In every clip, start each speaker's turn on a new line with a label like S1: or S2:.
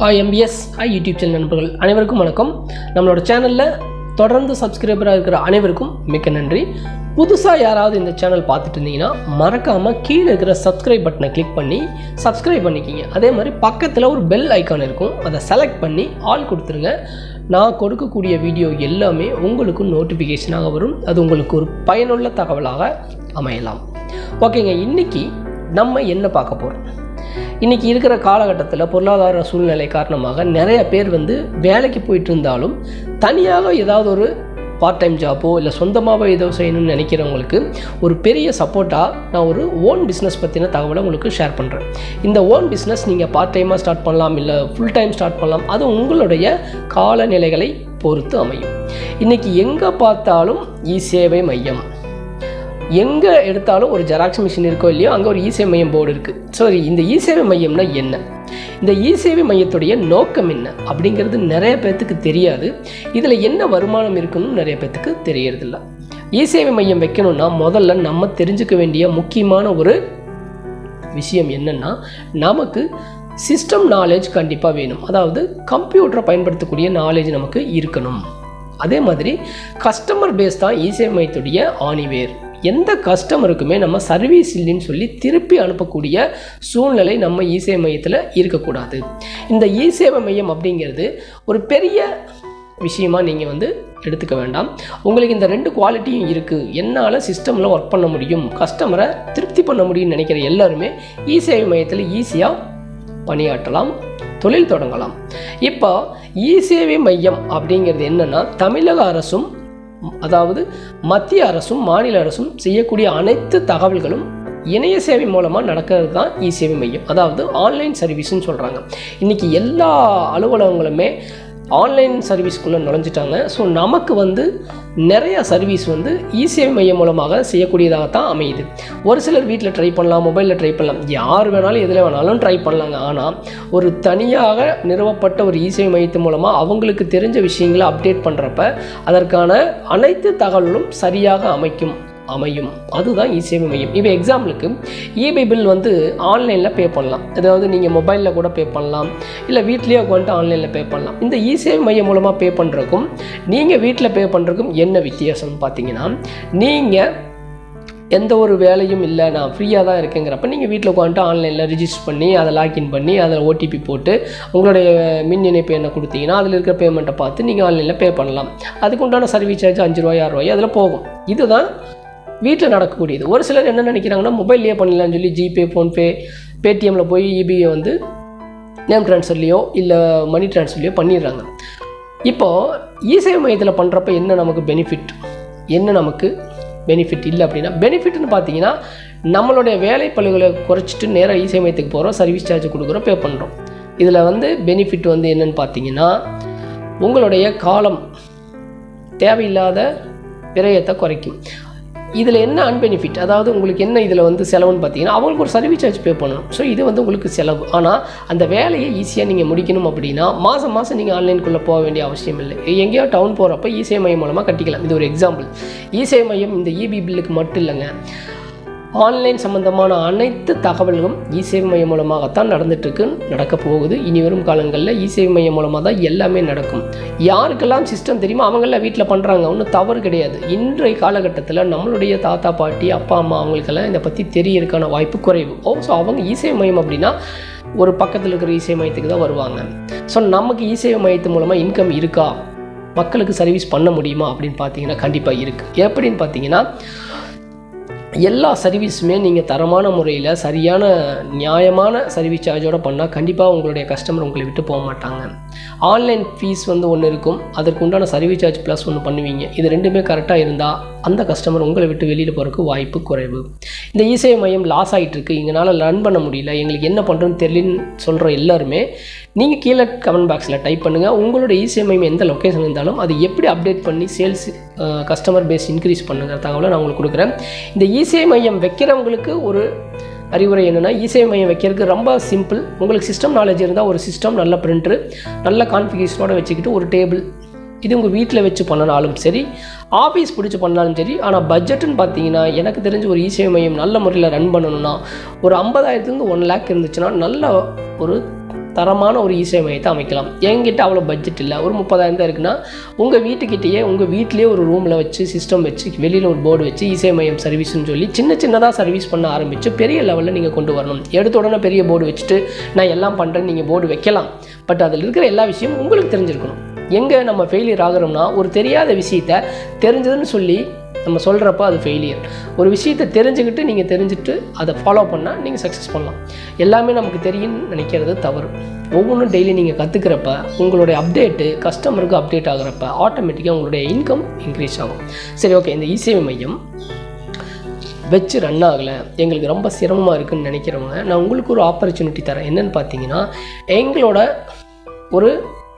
S1: Hi MBS hi YouTube channel நண்பர்கள். அனைவருக்கும் வணக்கம். நம்மளோட சேனலில் தொடர்ந்து சப்ஸ்கிரைபராக இருக்கிற அனைவருக்கும் மிக்க நன்றி. புதுசாக யாராவது இந்த சேனல் பார்த்துட்டு இருந்தீங்கன்னா மறக்காமல் கீழே இருக்கிற சப்ஸ்கிரைப் பட்டனை கிளிக் பண்ணி சப்ஸ்கிரைப் பண்ணிக்கிங்க. அதே மாதிரி பக்கத்தில் ஒரு பெல் ஐக்கான் இருக்கும். அதை செலக்ட் பண்ணி ஆல் கொடுத்துருங்க. நான் கொடுக்கக்கூடிய வீடியோ எல்லாமே உங்களுக்கு நோட்டிஃபிகேஷனாக வரும். அது உங்களுக்கு ஒரு பயனுள்ள தகவலாக அமையலாம். ஓகேங்க இன்றைக்கி நம்ம என்ன பார்க்க போகிறோம் இன்றைக்கி இருக்கிற காலகட்டத்தில் பொருளாதார சூழ்நிலை காரணமாக நிறைய பேர் வந்து வேலைக்கு போயிட்டு இருந்தாலும் தனியாக ஏதாவது ஒரு பார்ட் டைம் ஜாப்போ இல்லை சொந்தமாகவோ ஏதோ செய்யணும்னு நினைக்கிறவங்களுக்கு ஒரு பெரிய சப்போர்ட்டாக நான் ஒரு ஓன் பிஸ்னஸ் பற்றின தகவலை உங்களுக்கு ஷேர் பண்ணுறேன் இந்த ஓன் பிஸ்னஸ் நீங்கள் பார்ட் டைமாக ஸ்டார்ட் பண்ணலாம் இல்லை ஃபுல் டைம் ஸ்டார்ட் பண்ணலாம் அது உங்களுடைய காலநிலைகளை பொறுத்து அமையும். இன்றைக்கி எங்கே பார்த்தாலும் இ சேவை மையம். எங்கே எடுத்தாலும் ஒரு ஜெராக்ஸ் மிஷின் இருக்கோ இல்லையோ அங்கே ஒரு இசேவை மையம் போர்டு இருக்குது ஸோ இந்த இசேவை மையம்னா என்ன? இந்த இசேவை மையத்துடைய நோக்கம் என்ன? அப்படிங்கிறது நிறைய பேர்த்துக்கு தெரியாது. இதில் என்ன வருமானம் இருக்குன்னு நிறைய பேர்த்துக்கு தெரியறதில்ல. இசேவை மையம் வைக்கணும்னா முதல்ல நம்ம தெரிஞ்சுக்க வேண்டிய முக்கியமான ஒரு விஷயம் என்னென்னா நமக்கு சிஸ்டம் நாலேஜ் கண்டிப்பாக வேணும். அதாவது கம்ப்யூட்டரை பயன்படுத்தக்கூடிய நாலேஜ் நமக்கு இருக்கணும். அதே மாதிரி கஸ்டமர் பேஸ் தான் இசேவை மையத்துடைய ஆணிவேர். எந்த கஸ்டமருக்குமே நம்ம சர்வீஸ் இல்லைன்னு சொல்லி திருப்பி அனுப்பக்கூடிய சூழ்நிலை நம்ம இசேவை மையத்தில் இருக்கக்கூடாது. இந்த இசேவை மையம் அப்படிங்கிறது ஒரு பெரிய விஷயமாக நீங்கள் வந்து எடுத்துக்க வேண்டாம். உங்களுக்கு இந்த ரெண்டு குவாலிட்டியும் இருக்குது என்னால் சிஸ்டமில் ஒர்க் பண்ண முடியும். கஸ்டமரை திருப்தி பண்ண முடியும்னு நினைக்கிற எல்லாருமே இ சேவை மையத்தில் ஈஸியாக பணியாற்றலாம் தொழில் தொடங்கலாம். இப்போ இ சேவை மையம் அப்படிங்கிறது என்னென்னா தமிழக அரசும் அதாவது மத்திய அரசும் மாநில அரசும் செய்யக்கூடிய அனைத்து தகவல்களும் இணைய சேவை மூலமாக நடக்கிறது தான் இ சேவை மையம். அதாவது ஆன்லைன் சர்வீஸ்ன்னு சொல்கிறாங்க இன்றைக்கி எல்லா அலுவலகங்களுமே ஆன்லைன் சர்வீஸ்க்குள்ளே நுழைஞ்சிட்டாங்க. ஸோ நமக்கு வந்து நிறைய சர்வீஸ் வந்து இசேவை மையம் மூலமாக செய்யக்கூடியதாக தான் அமையுது. ஒரு சிலர் வீட்டில் ட்ரை பண்ணலாம் மொபைலில் ட்ரை பண்ணலாம். யார் வேணாலும் எதில் வேணாலும் ட்ரை பண்ணலாங்க. ஆனால் ஒரு தனியாக நிறுவப்பட்ட ஒரு இசேவை மையத்தின் மூலமாக அவங்களுக்கு தெரிஞ்ச விஷயங்களை அப்டேட் பண்ணுறப்ப அதற்கான அனைத்து தகவலும் சரியாக அமைக்கும். அமையும். அதுதான் இசேவை மையம். இப்போ எக்ஸாம்பிளுக்கு இபி பில் வந்து ஆன்லைனில் பே பண்ணலாம். அதாவது நீங்கள் மொபைலில் கூட பே பண்ணலாம். இல்லை வீட்லேயே உட்காந்துட்டு ஆன்லைனில் பே பண்ணலாம். இந்த இசேவை மையம் மூலமாக பே பண்ணுறக்கும் நீங்கள் வீட்டில் பே பண்ணுறதுக்கும் என்ன வித்தியாசம்னு பார்த்தீங்கன்னா நீங்கள் எந்த ஒரு வேலையும் இல்லை நான் ஃப்ரீயாக தான் இருக்கேங்கிறப்ப நீங்கள் வீட்டில் உட்காந்துட்டு ஆன்லைனில் ரிஜிஸ்டர் பண்ணி அதை லாக்இன் பண்ணி அதில் ஓடிபி போட்டு உங்களுடைய மின் இணைப்பு என்ன கொடுத்தீங்கன்னா அதில் இருக்கிற பேமெண்ட்டை பார்த்து நீங்கள் ஆன்லைனில் பே பண்ணலாம். அதுக்கு உண்டான சர்வீஸ் சார்ஜ் அஞ்சு ரூபாய் ஆறு ரூபாய் அதில் போகும். இதுதான் வீட்டில் நடக்கக்கூடியது. ஒரு சிலர் என்ன நினைக்கிறாங்கன்னா மொபைல்லேயே பண்ணலாம்னு சொல்லி ஜிபே ஃபோன்பே பேடிஎம்மில் போய் இபிஐ வந்து நேம் ட்ரான்ஸ்ஃபர்லேயோ இல்லை மணி ட்ரான்ஸ்ஃபர்லேயோ பண்ணிடுறாங்க. இப்போது இசேவை மையத்தில் பண்ணுறப்ப என்ன நமக்கு பெனிஃபிட் என்ன நமக்கு பெனிஃபிட் இல்லை அப்படின்னா பெனிஃபிட்னு பார்த்தீங்கன்னா நம்மளுடைய வேலை பழுகளை குறைச்சிட்டு நேராக இசை மையத்துக்கு போகிறோம் சர்வீஸ் சார்ஜ் கொடுக்குறோம் பே பண்ணுறோம் இதில் வந்து பெனிஃபிட் வந்து என்னென்னு பார்த்தீங்கன்னா உங்களுடைய காலம் தேவையில்லாத விரயத்தை குறைக்கும். இதில் என்ன அன்பெனிஃபிட் அதாவது உங்களுக்கு என்ன இதில் வந்து செலவுன்னு பார்த்தீங்கன்னா அவங்களுக்கு ஒரு சர்வீஸ் சார்ஜ் பே பண்ணணும். ஸோ இது வந்து உங்களுக்கு செலவு. ஆனால் அந்த வேலையை ஈஸியாக நீங்கள் முடிக்கணும் அப்படின்னா மாதம் மாதம் நீங்கள் ஆன்லைனுக்குள்ளே போக வேண்டிய அவசியம் இல்லை. எங்கேயோ டவுன் போகிறப்ப இசை மையம் மூலமாக கட்டிக்கலாம். இது ஒரு எக்ஸாம்பிள் இசை மையம் இந்த இபி பில்லுக்கு மட்டும் இல்லைங்க. ஆன்லைன் சம்மந்தமான அனைத்து தகவல்களும் இசேவை மையம் மூலமாகத்தான் நடந்துட்டுருக்கு நடக்க போகுது. இனி வரும் காலங்களில் இசேவை மையம் மூலமாக தான் எல்லாமே நடக்கும். யாருக்கெல்லாம் சிஸ்டம் தெரியுமோ அவங்களாம் வீட்டில் பண்ணுறாங்க ஒன்றும் தவறு கிடையாது. இன்றைய காலகட்டத்தில் நம்மளுடைய தாத்தா பாட்டி அப்பா அம்மா அவங்களுக்கெல்லாம் இதை பற்றி தெரியறதுக்கான வாய்ப்பு குறைவு. ஓ ஸோ அவங்க இசேவை மையம் அப்படின்னா ஒரு பக்கத்தில் இருக்கிற இசை மையத்துக்கு தான் வருவாங்க. ஸோ நமக்கு இசேவை மையத்து மூலமாக இன்கம் இருக்கா? மக்களுக்கு சர்வீஸ் பண்ண முடியுமா அப்படின்னு பார்த்தீங்கன்னா கண்டிப்பாக இருக்குது எப்படின்னு பார்த்தீங்கன்னா எல்லா சர்வீஸுமே நீங்கள் தரமான முறையில் சரியான நியாயமான சர்வீஸ் சார்ஜோடு பண்ணால் கண்டிப்பாக உங்களுடைய கஸ்டமர் உங்களை விட்டு போக மாட்டாங்க. ஆன்லைன் ஃபீஸ் வந்து ஒன்று இருக்கும். அதற்கு உண்டான சர்வீஸ் சார்ஜ் ப்ளஸ் ஒன்று பண்ணுவீங்க. இது ரெண்டுமே கரெக்டாக இருந்தால் அந்த கஸ்டமர் உங்களை விட்டு வெளியில் போகிறதுக்கு வாய்ப்பு குறைவு. இந்த இசேவை மையம் லாஸ் ஆகிட்டுருக்கு எங்களால் ரன் பண்ண முடியல. எங்களுக்கு என்ன பண்ணுறதுன்னு தெரியலன்னு சொல்கிற எல்லாருமே நீங்கள் கீழே கமெண்ட் பாக்ஸில் டைப் பண்ணுங்கள் உங்களோட இசேவை மையம் எந்த லொக்கேஷன் இருந்தாலும் அது எப்படி அப்டேட் பண்ணி சேல்ஸ் கஸ்டமர் பேஸ் இன்க்ரீஸ் பண்ணுங்கிற தகவலை நான் உங்களுக்கு கொடுக்குறேன். இந்த இ இசை மையம் வைக்கிறவங்களுக்கு ஒரு அறிவுரை என்னென்னா இசை மையம் வைக்கிறதுக்கு ரொம்ப சிம்பிள் உங்களுக்கு சிஸ்டம் நாலேஜ் இருந்தால் ஒரு சிஸ்டம் நல்ல பிரிண்டரு நல்ல கான்ஃபிகேஷனோடு வச்சுக்கிட்டு ஒரு டேபிள் இது உங்கள் வீட்டில் வச்சு பண்ணனாலும் சரி ஆஃபீஸ் பிடிச்சி பண்ணாலும் சரி ஆனால் பட்ஜெட்டுன்னு பார்த்தீங்கன்னா எனக்கு தெரிஞ்ச ஒரு இசை மையம் நல்ல முறையில் ரன் பண்ணணும்னா ஒரு ஐம்பதாயிரத்துலேருந்து ஒன் லேக் இருந்துச்சுன்னா நல்ல ஒரு தரமான ஒரு இசை மையத்தை அமைக்கலாம். என்கிட்ட அவ்வளோ பட்ஜெட் இல்லை. ஒரு முப்பதாயிரம் தான் இருக்குன்னா உங்கள் வீட்டுக்கிட்டேயே உங்கள் வீட்டிலேயே ஒரு ரூமில் வச்சு சிஸ்டம் வச்சு வெளியில் ஒரு போர்டு வச்சு இசை மையம் சர்வீஸ்னு சொல்லி சின்ன சின்னதாக சர்வீஸ் பண்ண ஆரம்பித்து பெரிய லெவலில் நீங்கள் கொண்டு வரணும். எடுத்த உடனே பெரிய போர்டு வச்சுட்டு நான் எல்லாம் பண்ணுறேன்னு நீங்கள் போர்டு வைக்கலாம். பட் அதில் இருக்கிற எல்லா விஷயமும் உங்களுக்கு தெரிஞ்சிருக்கணும். எங்கே நம்ம ஃபெயிலியர் ஆகிறோம்னா ஒரு தெரியாத விஷயத்த தெரிஞ்சதுன்னு சொல்லி நம்ம சொல்கிறப்ப அது ஃபெயிலியர் ஒரு விஷயத்தை தெரிஞ்சுக்கிட்டு நீங்கள் தெரிஞ்சுட்டு அதை ஃபாலோ பண்ணால் நீங்கள் சக்ஸஸ் பண்ணலாம். எல்லாமே நமக்கு தெரியும்னு நினைக்கிறது தவறு. ஒவ்வொன்றும் டெய்லி நீங்கள் கற்றுக்கிறப்ப உங்களுடைய அப்டேட்டு கஸ்டமருக்கு அப்டேட் ஆகிறப்ப ஆட்டோமேட்டிக்காக உங்களுடைய இன்கம் இன்க்ரீஸ் ஆகும். சரி ஓகே இந்த இசேவை மையம் வச்சு ரன் ஆகலை. எங்களுக்கு ரொம்ப சிரமமாக இருக்குன்னு நினைக்கிறவங்க நான் உங்களுக்கு ஒரு ஆப்பர்ச்சுனிட்டி தரேன். என்னன்னு பார்த்தீங்கன்னா எங்களோட ஒரு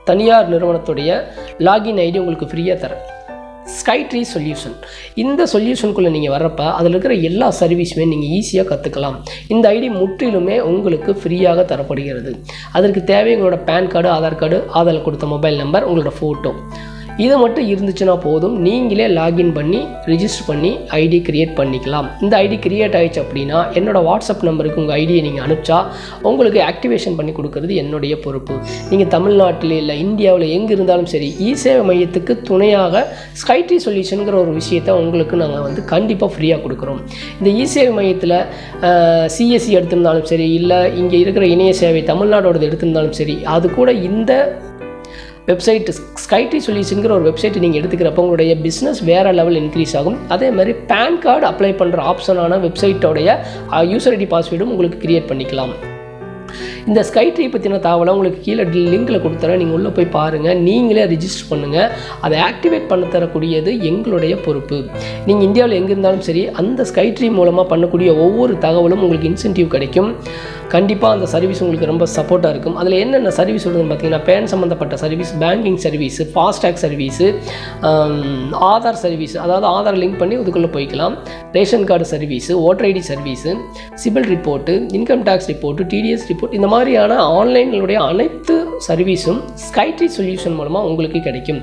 S1: தனியார் நிறுவனத்துடைய லாகின் ஐடி உங்களுக்கு ஃப்ரீயாக தரேன். ஸ்கைட்ரீ சொல்யூஷன் இந்த சொல்யூஷனுக்குள்ளே நீங்கள் வர்றப்போ அதில் இருக்கிற எல்லா சர்வீஸுமே நீங்கள் ஈஸியாக கற்றுக்கலாம் இந்த ஐடி முற்றிலுமே உங்களுக்கு ஃப்ரீயாக தரப்படுகிறது. அதற்கு தேவை உங்களோட பேன் கார்டு ஆதார் கார்டு ஆதாரில் கொடுத்த மொபைல் நம்பர் உங்களோட ஃபோட்டோ இது மட்டும் இருந்துச்சுன்னா போதும். நீங்களே லாகின் பண்ணி ரிஜிஸ்டர் பண்ணி ஐடி கிரியேட் பண்ணிக்கலாம். இந்த ஐடி கிரியேட் ஆயிடுச்சு அப்படின்னா என்னோடய வாட்ஸ்அப் நம்பருக்கு உங்கள் ஐடியை நீங்கள் அனுப்பிச்சா உங்களுக்கு ஆக்டிவேஷன் பண்ணி கொடுக்கறது என்னுடைய பொறுப்பு. நீங்கள் தமிழ்நாட்டில் இல்லை இந்தியாவில் எங்கே இருந்தாலும் சரி இ சேவை மையத்துக்கு துணையாக ஸ்கைட்ரி சொல்யூஷனுங்கிற ஒரு விஷயத்தை உங்களுக்கு நாங்கள் வந்து கண்டிப்பாக ஃப்ரீயாக கொடுக்குறோம். இந்த இ சேவை மையத்தில் சிஎஸ்சி எடுத்திருந்தாலும் சரி இல்லை இங்கே இருக்கிற இணைய சேவை தமிழ்நாடோடது எடுத்திருந்தாலும் சரி அது கூட இந்த வெப்சைட் ஸ்கைட்ரி சொல்யூஷனுங்கிற ஒரு வெப்சைட் நீங்கள் எடுத்துக்கிறப்ப உங்களுடைய பிஸ்னஸ் வேறு லெவல் இன்க்ரீஸ் ஆகும். அதே மாதிரி பேன் கார்டு அப்ளை பண்ணுற ஆப்ஷனான வெப்சைட்டோடைய யூசர் ஐடி பாஸ்வேர்டும் உங்களுக்கு கிரியேட் பண்ணிக்கலாம். இந்த ஸ்கை ட்ரீ பற்றின தகவலை உங்களுக்கு கீழே லிங்கில் கொடுத்துறேன். நீங்கள் உள்ளே போய் பாருங்கள் நீங்களே ரிஜிஸ்டர் பண்ணுங்கள் அதை ஆக்டிவேட் பண்ண தரக்கூடியது எங்களுடைய பொறுப்பு. நீங்கள் இந்தியாவில் எங்கே இருந்தாலும் சரி அந்த ஸ்கை ட்ரீ மூலமாக பண்ணக்கூடிய ஒவ்வொரு தகவலும் உங்களுக்கு இன்சென்டிவ் கிடைக்கும். கண்டிப்பாக அந்த சர்வீஸ் உங்களுக்கு ரொம்ப சப்போர்ட்டாக இருக்கும். அதில் என்னென்ன சர்வீஸ் வருதுன்னு பார்த்தீங்கன்னா பேன் சம்மந்தப்பட்ட service banking service FASTag service Aadhaar service அதாவது ஆதார் லிங்க் பண்ணி இதுக்குள்ளே போய்க்கலாம். Ration card service voter ID service CIBIL report income tax report TDS report இந்த மாதிரியான ஆன்லைனுடைய அனைத்து சர்வீஸும் ஸ்கைட்ரி சொல்யூஷன் மூலமாக உங்களுக்கு கிடைக்கும்.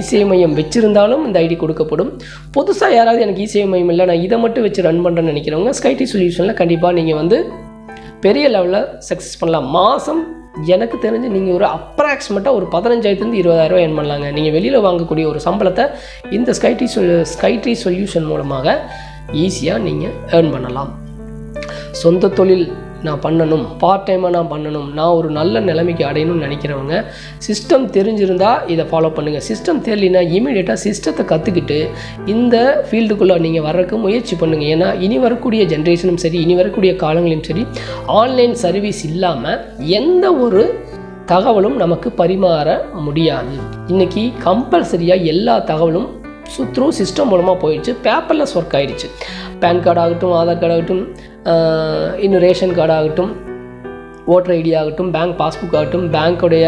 S1: இசேவை மையம் வச்சுருந்தாலும் இந்த ஐடி கொடுக்கப்படும். புதுசாக யாராவது எனக்கு இசேவை மையம் இல்லை நான் இதை மட்டும் வச்சு ரன் பண்ணுறேன்னு நினைக்கிறவங்க ஸ்கைட்ரி சொல்யூஷனில் கண்டிப்பாக நீங்கள் வந்து பெரிய லெவலில் சக்ஸஸ் பண்ணலாம். மாதம் எனக்கு தெரிஞ்சு நீங்கள் ஒரு அப்ராக்சிமேட்டாக ஒரு பதினஞ்சாயிரத்துலேருந்து இருபதாயிரரூவா ஏர்ன் பண்ணலாங்க. நீங்கள் வெளியில் வாங்கக்கூடிய ஒரு சம்பளத்தை இந்த ஸ்கைட்ரி சொல் ஸ்கைட்ரி சொல்யூஷன் மூலமாக ஈஸியாக நீங்கள் ஏர்ன் பண்ணலாம். சொந்த தொழில் நான் பண்ணணும். பார்ட் டைமாக நான் பண்ணணும். நான் ஒரு நல்ல நிலைமைக்கு அடையணும்னு நினைக்கிறவங்க சிஸ்டம் தெரிஞ்சிருந்தால் இதை ஃபாலோ பண்ணுங்கள் சிஸ்டம் தெரியலனா இமீடியட்டாக சிஸ்டத்தை கற்றுக்கிட்டு இந்த ஃபீல்டுக்குள்ளே நீங்கள் வர்றதுக்கு முயற்சி பண்ணுங்கள் ஏன்னா இனி வரக்கூடிய ஜென்ரேஷனும் சரி இனி வரக்கூடிய காலங்களையும் சரி ஆன்லைன் சர்வீஸ் இல்லாமல் எந்த ஒரு தகவலும் நமக்கு பரிமாற முடியாது. இன்றைக்கி கம்பல்சரியாக எல்லா தகவலும் த்ரூ சிஸ்டம் மூலமாக போயிடுச்சு. பேப்பர்லெஸ் ஒர்க் ஆயிடுச்சு. பேன் கார்டு ஆகட்டும் ஆதார் கார்டு ஆகட்டும் இன்னும் ரேஷன் கார்டு ஆகட்டும் ஓட்டர் ஐடி ஆகட்டும் பேங்க் பாஸ்புக் ஆகட்டும் பேங்க்குடைய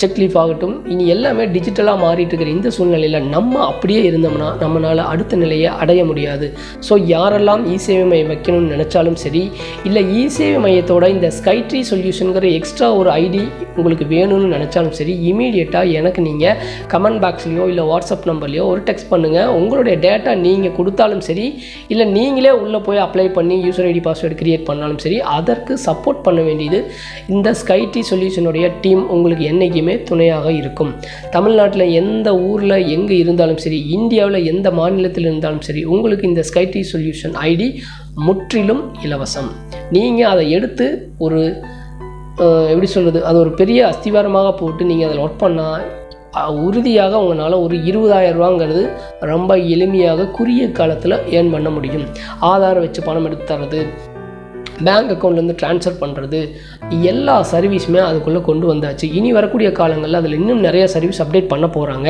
S1: செக் லீஃப் ஆகட்டும் இனி எல்லாமே டிஜிட்டலாக மாறிட்டு இருக்கிற இந்த சூழ்நிலையில் நம்ம அப்படியே இருந்தோம்னா நம்மளால் அடுத்த நிலையை அடைய முடியாது. ஸோ யாரெல்லாம் இ சேவை மையம் வைக்கணும்னு நினச்சாலும் சரி இல்லை இ சேவை மையத்தோட இந்த ஸ்கைட்ரி சொல்யூஷனுங்கிற எக்ஸ்ட்ரா ஒரு ஐடி உங்களுக்கு வேணும்னு நினச்சாலும் சரி இமீடியட்டாக எனக்கு நீங்கள் கமெண்ட் பாக்ஸ்லேயோ இல்லை வாட்ஸ்அப் நம்பர்லையோ ஒரு டெக்ஸ்ட் பண்ணுங்கள் உங்களுடைய டேட்டா நீங்கள் கொடுத்தாலும் சரி இல்லை நீங்களே உள்ளே போய் அப்ளை பண்ணி யூசர் ஐடி பாஸ்வேர்டு கிரியேட் பண்ணாலும் சரி அதற்கு சப்போர்ட் பண்ண வேண்டியது இந்த ஸ்கைடி சொல்யூஷனுடைய டீம் உங்களுக்கு என்றைக்குமே துணையாக இருக்கும். தமிழ்நாட்டில் எந்த ஊரில் எங்கே இருந்தாலும் சரி இந்தியாவில் எந்த மாநிலத்தில் இருந்தாலும் சரி உங்களுக்கு இந்த ஸ்கைடி சொல்யூஷன் ஐடி முற்றிலும் இலவசம். நீங்கள் அதை எடுத்து ஒரு எப்படி சொல்கிறது அது ஒரு பெரிய அஸ்திவாரமாக போட்டு நீங்கள் அதில் ஒர்க் பண்ணால் உறுதியாக உங்களால் ஒரு இருபதாயிரம் ரூபாங்கிறது ரொம்ப எளிமையாக குறுகிய காலத்தில் ஏர்ன் பண்ண முடியும். ஆதாரம் வச்சு பணம் எடுத்து தர்றது பேங்க் அக்கௌண்ட்லேருந்து ட்ரான்ஸ்ஃபர் பண்ணுறது எல்லா சர்வீஸுமே அதுக்குள்ளே கொண்டு வந்தாச்சு. இனி வரக்கூடிய காலங்களில் அதில் இன்னும் நிறைய சர்வீஸ் அப்டேட் பண்ண போகிறாங்க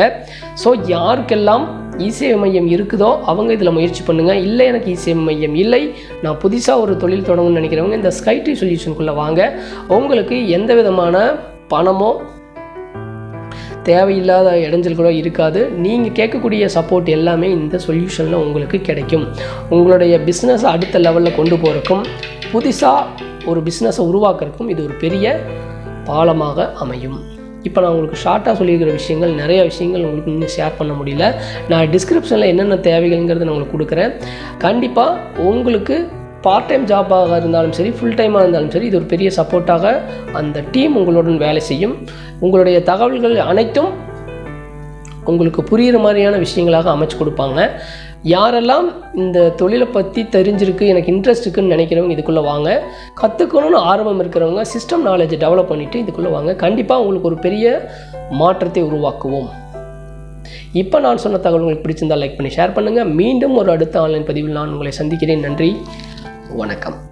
S1: ஸோ யாருக்கெல்லாம் இசேவை மையம் இருக்குதோ அவங்க இதில் முயற்சி பண்ணுங்கள் இல்லை எனக்கு இசேவை மையம் இல்லை. நான் புதுசாக ஒரு தொழில் தொடங்கணும்னு நினைக்கிறவங்க இந்த ஸ்கைட்ரி சொல்யூஷனுக்குள்ளே வாங்க. உங்களுக்கு எந்த விதமான பணமோ தேவையில்லாத இடைஞ்சல் கூட இருக்காது. நீங்கள் கேட்கக்கூடிய சப்போர்ட் எல்லாமே இந்த சொல்யூஷனில் உங்களுக்கு கிடைக்கும். உங்களுடைய பிஸ்னஸ் அடுத்த லெவலில் கொண்டு போகிறக்கும் புதுசாக ஒரு பிஸ்னஸை உருவாக்குறக்கும் இது ஒரு பெரிய பாலமாக அமையும். இப்போ நான் உங்களுக்கு ஷார்ட்டாக சொல்லியிருக்கிற விஷயங்கள் நிறைய விஷயங்கள் உங்களுக்கு இன்னும் ஷேர் பண்ண முடியல. நான் டிஸ்கிரிப்ஷனில் என்னென்ன தேவைகள்ங்கிறத நான் உங்களுக்கு கொடுக்குறேன். கண்டிப்பாக உங்களுக்கு பார்ட் டைம் ஜாபாக இருந்தாலும் சரி ஃபுல் டைமாக இருந்தாலும் சரி இது ஒரு பெரிய சப்போர்ட்டாக அந்த டீம் உங்களுடன் வேலை செய்யும். உங்களுடைய தகவல்கள் அனைத்தும் உங்களுக்கு புரிகிற மாதிரியான விஷயங்களாக அமைச்சு கொடுப்பாங்க. யாரெல்லாம் இந்த தொழிலை பற்றி தெரிஞ்சிருக்கு எனக்கு இன்ட்ரெஸ்ட் இருக்குன்னு நினைக்கிறவங்க இதுக்குள்ளே வாங்க. கற்றுக்கணும்னு ஆர்வம் இருக்கிறவங்க சிஸ்டம் நாலேஜை டெவலப் பண்ணிவிட்டு இதுக்குள்ளே வாங்க. கண்டிப்பாக உங்களுக்கு ஒரு பெரிய மாற்றத்தை உருவாக்குவோம். இப்போ நான் சொன்ன தகவல் உங்களுக்கு பிடிச்சிருந்தால் லைக் பண்ணி ஷேர் பண்ணுங்கள் மீண்டும் ஒரு அடுத்த ஆன்லைன் பதிவில் நான் உங்களை சந்திக்கிறேன். நன்றி. வணக்கம்.